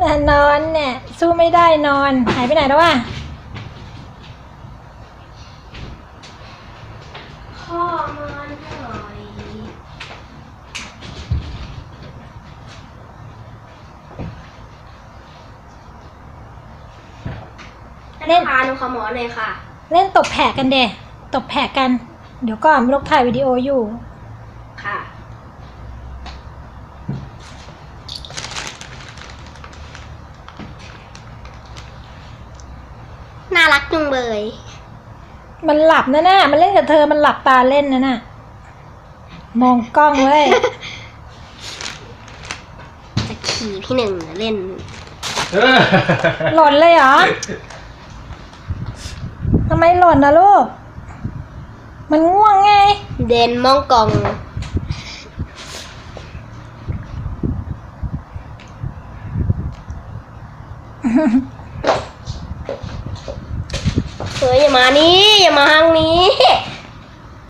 นอนเนี่ยสู้ไม่ได้นอนหายไปไหนแล้ววะพ่อมาหน่อยเล่นพาหนูขอหมอหน่อยค่ะ เล่นตบแผกกันเดะตบแผกกัน เดี๋ยวก่อนลูกถ่ายวิดีโออยู่ ค่ะ น่ารัก จุงเบยมันหลับนะน่ะมันเล่นกับเธอมันหลับตาเล่นนะน่ะมองกล้องเว้ยจะขี่พี่หนึ่งเล่นเออหล่นเลยเหรอทำไมหล่นนะลูก มันง่วงไง เดนมองกอง เฮ้ยอย่ามานี่อย่ามาทางนี้